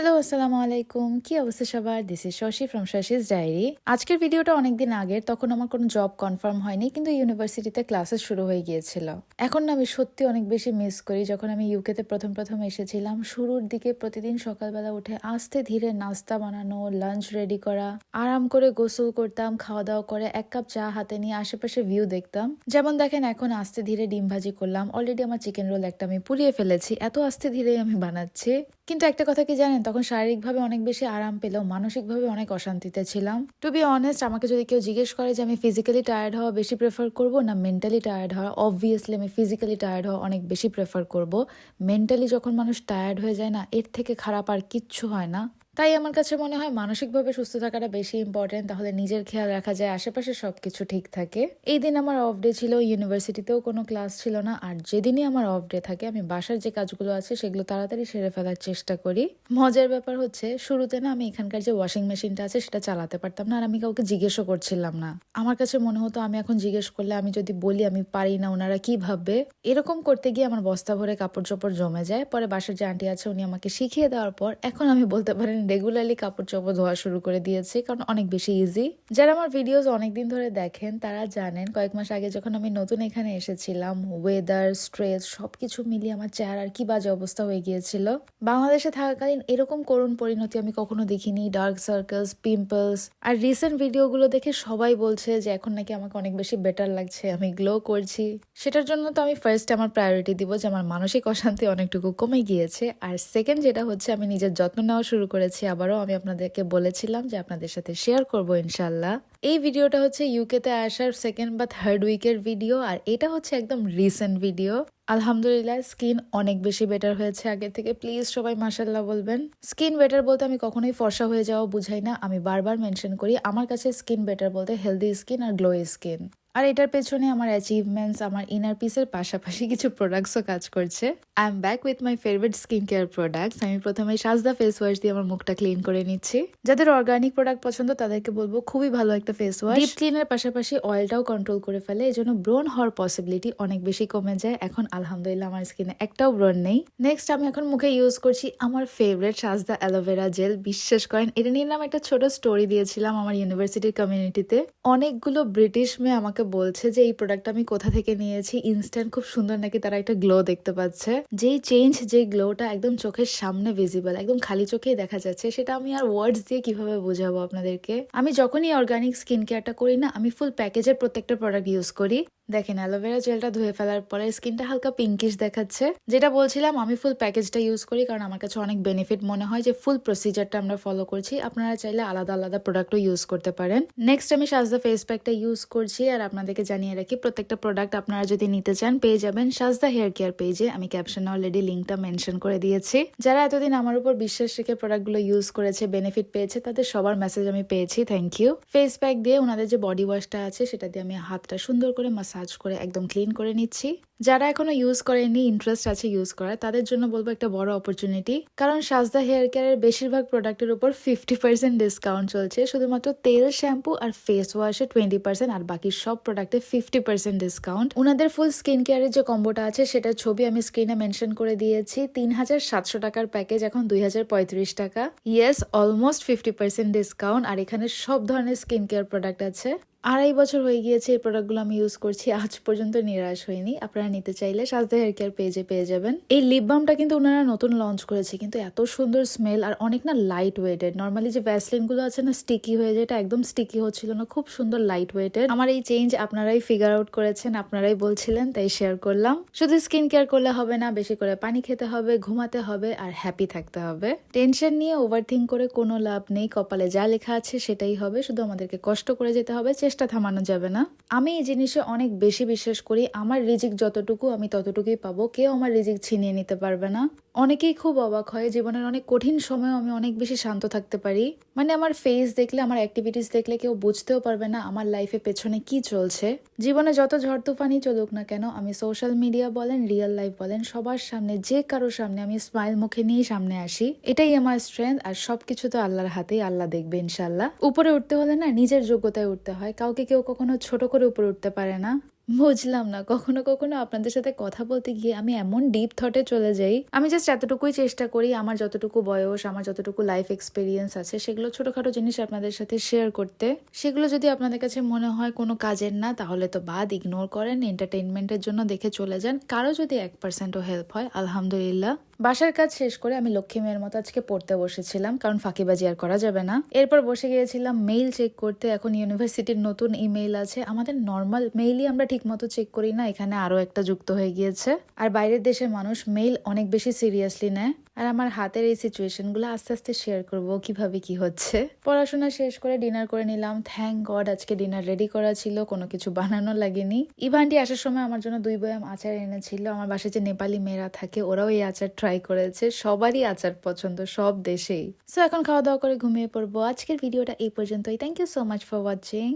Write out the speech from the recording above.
Hello আসসালামু আলাইকুম কি অবস্থা সবার? This is Shashi from Shashi's diary আজকের ভিডিওটা অনেকদিন আগের। তখন আমার কোনো জব কনফার্ম হয়নি, কিন্তু ইউনিভার্সিটিতে ক্লাসেস শুরু হয়ে গিয়েছিল। এখন আমি সত্যি অনেক বেশি মিস করি। যখন আমি ইউকেতে প্রথম প্রথম এসেছিলাম, শুরুর দিকে প্রতিদিন সকালবেলা উঠে আস্তে ধীরে নাস্তা বানানো লাঞ্চ রেডি করা, আরাম করে গোসল করতাম খাওয়া দাওয়া করে এক কাপ চা হাতে নিয়ে আশেপাশে ভিউ দেখতাম। যেমন দেখেন, এখন আস্তে ধীরে ডিম ভাজি করলাম। অলরেডি আমার চিকেন রোল একটা আমি পুড়িয়ে ফেলেছি। এত আস্তে ধীরেই আমি বানাচ্ছি। কিন্তু একটা কথা কি জানেন? তখন শারীরিকভাবে অনেক বেশি আরাম পেলেও মানসিকভাবে অনেক অশান্তিতে ছিলাম। টু বি অনেস্ট আমাকে যদি কেউ জিজ্ঞেস করে যে আমি ফিজিক্যালি টায়ার্ড হওয়া বেশি প্রেফার করব না মেন্টালি টায়ার্ড হওয়া অবভিয়াসলি আমি ফিজিক্যালি টায়ার্ড হওয়া অনেক বেশি প্রেফার করব। মেন্টালি যখন মানুষ টায়ার্ড হয়ে যায় না, এর থেকে খারাপ আর কিচ্ছু হয় না। তাই আমার কাছে মনে হয় মানসিকভাবে সুস্থ থাকাটা বেশি ইম্পর্টেন্ট তাহলে নিজের খেয়াল রাখা যায়, আশেপাশে সবকিছু ঠিক থাকে। এই দিন আমার অফ ডে ছিল ইউনিভার্সিটিতেও কোনো ক্লাস ছিল না, আর যেদিনই আমার অফ ডে থাকে, আমি বাসার যে কাজগুলো আছে, সেগুলো তাড়াতাড়ি সেরে ফেলার চেষ্টা করি। মজার ব্যাপার হচ্ছে, শুরুতে না আমি এখানকার যে ওয়াশিং মেশিনটা আছে, সেটা চালাতে পারতাম না, আর আমি কাউকে জিজ্ঞেসও করছিলাম না। আমার কাছে মনে হতো, আমি এখন জিজ্ঞেস করলে আমি যদি বলি, আমি পারি না, ওনারা কি ভাববে? এরকম করতে গিয়ে আমার বস্তা ভরে কাপড় চোপড় জমে যায়। পরে বাসার যে আন্টি আছে, উনি আমাকে শিখিয়ে দেওয়ার পর, এখন আমি বলতে পারেন রেগুলারলি কাপড় চোপড় ধোয়া শুরু করে দিয়েছি, কারণ অনেক বেশি ইজি যারা আমার ভিডিওস অনেকদিন ধরে দেখেন, তারা জানেন, কয়েক মাস আগে যখন আমি নতুন এখানে এসেছিলাম ওয়েদার স্ট্রেস সবকিছু মিলিয়ে আমার চেহারার কি বাজে অবস্থা হয়ে গিয়েছিল। বাংলাদেশে থাকাকালীন এরকম করুণ পরিণতি আমি কখনো দেখিনি। ডার্ক সার্কেলস পিম্পলস আর রিসেন্ট ভিডিওগুলো দেখে সবাই বলছে যে, এখন নাকি আমাকে অনেক বেশি বেটার লাগছে, আমি গ্লো করছি। সেটার জন্য তো আমি ফার্স্ট আমার প্রায়োরিটি দিব যে, আমার মানসিক অশান্তি অনেকটুকু কমে গিয়েছে। আর সেকেন্ড যেটা হচ্ছে, আমি নিজের যত্ন নেওয়া শুরু করেছি। আবারও আমি আপনাদেরকে বলেছিলাম যে আপনাদের সাথে শেয়ার করব ইনশাল্লাহ এই ভিডিওটা হচ্ছে ইউকেতে আসার সেকেন্ড বা থার্ড উইকের ভিডিও আর এটা হচ্ছে একদম রিসেন্ট ভিডিও আলহামদুলিল্লাহ স্কিন অনেক বেশি বেটার হয়েছে আগে থেকে। প্লিজ সবাই মাসাল্লাহ বলবেন। স্কিন বেটার বলতে আমি কখনোই ফর্সা হয়ে যাওয়া বুঝাই না। আমি বারবার মেনশন করি, আমার কাছে স্কিন বেটার বলতে হেলদি স্কিন আর গ্লো স্কিন আর এটার পেছনে আমার অ্যাচিভমেন্টস আমার ইনার পিসের পাশাপাশি কিছু প্রোডাক্টসও কাজ করছে। I am back with my favourite skin care products আমি প্রথমে সাজদা ফেস ওয়াশ দিয়ে আমার মুখটা ক্লিন করে নিচ্ছি। যাদের অর্গানিক প্রোডাক্ট পছন্দ, তাদেরকে বলব খুবই ভালো একটা ফেস ওয়াশ ডিপ ক্লিনের পাশাপাশি অয়েলটাও কন্ট্রোল করে ফেলে এই জন্য ব্রোন হওয়ার পসিবিলিটি অনেক বেশি কমে যায়। এখন আলহামদুলিল্লাহ আমার স্কিনে একটাও ব্রণ নেই। নেক্সট আমি এখন মুখে ইউজ করছি আমার ফেভারিট সাজদা অ্যালোভেরা জেল বিশ্বাস করেন, এটা নিয়ে আমি একটা ছোট স্টোরি দিয়েছিলাম আমার ইউনিভার্সিটির কমিউনিটিতে অনেকগুলো ব্রিটিশ মেয়ে আমাকে বলছে যে, এই প্রোডাক্ট আমি কোথা থেকে নিয়েছি? ইনস্ট্যান্ট খুব সুন্দর নাকি তারা একটা গ্লো দেখতে পাচ্ছে। যেই চেঞ্জ যে গ্লোটা একদম চোখের সামনে ভিজিবল একদম খালি চোখেই দেখা যাচ্ছে, সেটা আমি আর ওয়ার্ডস দিয়ে কীভাবে বোঝাবো আপনাদেরকে? আমি যখনই অর্গানিক স্কিন কেয়ারটা করি না, আমি ফুল প্যাকেজের প্রত্যেকটা প্রোডাক্ট ইউজ করি। দেখেন, অ্যালোভেরা জেলটা ধুয়ে ফেলার পরে স্কিনটা হালকা পিঙ্কিশ দেখাচ্ছে। যেটা বলছিলাম, আমি ফুল প্যাকেজটা ইউজ করি কারণ আমার কাছে অনেক বেনিফিট মনে হয় যে ফুল প্রসিজারটা আমরা ফলো করছি। আপনারা চাইলে আলাদা আলাদা প্রোডাক্টও ইউজ করতে পারেন। নেক্সট আমি সাজদা ফেস প্যাকটা ইউজ করছি আর আপনাদেরকে জানিয়ে রাখি, প্রত্যেকটা প্রোডাক্ট আপনারা যদি নিতে চান, পেয়ে যাবেন সাজদা হেয়ার কেয়ার পেজে আমি ক্যাপশনে অলরেডি লিঙ্কটা মেনশন করে দিয়েছি। যারা এতদিন আমার উপর বিশ্বাস রেখে প্রোডাক্টগুলো ইউজ করেছে বেনিফিট পেয়েছে, তাদের সবার মেসেজ আমি পেয়েছি থ্যাংক ইউ ফেস প্যাক দিয়ে ওনাদের যে বডি ওয়াশটা আছে, সেটা দিয়ে আমি হাতটা সুন্দর করে মাসাজ করে একদম ক্লিন করে নিচ্ছি। যারা এখনও ইউজ করেনি ইন্টারেস্ট আছে ইউজ করার, তাদের জন্য বলব একটা বড় অপরচুনিটি কারণ সাজদা হেয়ার কেয়ারের বেশিরভাগ প্রোডাক্টের উপর ফিফটি পার্সেন্ট ডিসকাউন্ট চলছে। শুধুমাত্র তেল শ্যাম্পু আর ফেস ওয়াশে টোয়েন্টি পার্সেন্ট আর বাকি সব প্রোডাক্টে ফিফটি পার্সেন্ট ডিসকাউন্ট ওনাদের ফুল স্কিন কেয়ারের যে কম্বোটা আছে, সেটার ছবি আমি স্ক্রিনে মেনশন করে দিয়েছি। তিন হাজার সাতশো টাকার প্যাকেজ এখন দুই হাজার পঁয়ত্রিশ টাকা। Yes almost fifty percent discount আর এখানে সব ধরনের স্কিন কেয়ার প্রোডাক্ট আছে। আড়াই বছর হয়ে গিয়েছে এই প্রোডাক্টগুলো আমি ইউজ করছি। আজ পর্যন্ত নিরাশ হয়নি আপনারা নিতে চাইলে সাজদা হেয়ার কেয়ার পেজে পেয়ে যাবেন। এই লিপ বামটা কিন্তু ওনারা নতুন লঞ্চ করেছে, কিন্তু এত সুন্দর স্মেল আর অনেক না লাইট ওয়েটেড নর্মালি যে ভ্যাসলিনগুলো আছে না স্টিকি হয়ে যায়, এটা একদম স্টিকি হচ্ছিল না, খুব সুন্দর লাইট ওয়েটেড আমার এই চেঞ্জ আপনারাই ফিগার আউট করেছেন, আপনারাই বলছিলেন, তাই শেয়ার করলাম। শুধু স্কিন কেয়ার করলে হবে না, বেশি করে পানি খেতে হবে, ঘুমাতে হবে আর হ্যাপি থাকতে হবে। টেনশন নিয়ে ওভার করে কোনো লাভ নেই, কপালে যা লেখা আছে সেটাই হবে, শুধু আমাদেরকে কষ্ট করে যেতে হবে, চেষ্টা থামানো যাবে না। আমি এই জিনিসে অনেক বেশি বিশ্বাস করি, আমার রিজিক যতটুকু আমি ততটুকুই পাবো। কেউ আমার রিজিক ছিনিয়ে নিতে পারবে না। অনেকেই খুব অবাক হয়, জীবনের অনেক কঠিন সময় আমি অনেক বেশি শান্ত থাকতে পারি। মানে আমার ফেস দেখলে, আমার অ্যাক্টিভিটিস দেখলে কেউ বুঝতেও পারবে না আমার লাইফে পেছনে কি চলছে। জীবনে যত ঝড় তুফানই চলুক না কেন, আমি সোশ্যাল মিডিয়া বলেন রিয়েল লাইফ বলেন, সবার সামনে, যে কারোর সামনে আমি স্মাইল মুখে নিয়ে সামনে আসি। এটাই আমার স্ট্রেংথ আর সবকিছু তো আল্লাহর হাতেই আল্লাহ দেখবে ইনশাল্লাহ উপরে উঠতে হলে না নিজের যোগ্যতায় উঠতে হয়। কাউকে কেউ কখনো ছোট করে উপরে উঠতে পারে না। বুঝলাম না। কখনো কখনো আপনাদের সাথে কথা বলতে গিয়ে আমি এমন ডিপ থটে চলে যাই। আমি জাস্ট এতটুকুই চেষ্টা করি, আমার যতটুকু বয়স, আমার যতটুকু লাইফ এক্সপিরিয়েন্স আছে, সেগুলো ছোটখাটো জিনিস আপনাদের সাথে শেয়ার করতে। সেগুলো যদি আপনাদের কাছে মনে হয় কোনো কাজের না, তাহলে তো বাদ ইগনোর করেন এন্টারটেনমেন্টের জন্য দেখে চলে যান। কারও যদি এক পার্সেন্টও হেল্প হয়, আলহামদুলিল্লাহ। বাসার কাজ শেষ করে আমি লক্ষ্মী মেয়ের মতো আজকে পড়তে বসেছিলাম, কারণ ফাঁকিবাজি আর করা যাবে না। এরপর বসে গিয়েছিলাম মেইল চেক করতে। এখন ইউনিভার্সিটির নতুন ইমেইল আছে। আমাদের নর্মাল মেইলই আমরা ঠিকমতো চেক করি না, এখানে আরও একটা যুক্ত হয়ে গিয়েছে। আর বাইরের দেশের মানুষ মেইল অনেক বেশি সিরিয়াসলি নেয়। আর আমার হাতের এই সিচুয়েশনগুলো আস্তে আস্তে শেয়ার করব কীভাবে কি হচ্ছে। পড়াশোনা শেষ করে ডিনার করে নিলাম। থ্যাংক গড আজকে ডিনার রেডি করা ছিল, কোনো কিছু বানানো লাগেনি। ইভানটি আসার সময় আমার জন্য দুই বয়াম আচার এনেছিল। আমার বাসায় যে নেপালি মেয়েরা থাকে, ওরাও এই আচার ট্রাই করেছে। সবারই আচার পছন্দ, সব দেশেই। সো এখন খাওয়া দাওয়া করে ঘুমিয়ে পড়ব। আজকের ভিডিওটা এই পর্যন্তই। Thank you so much for watching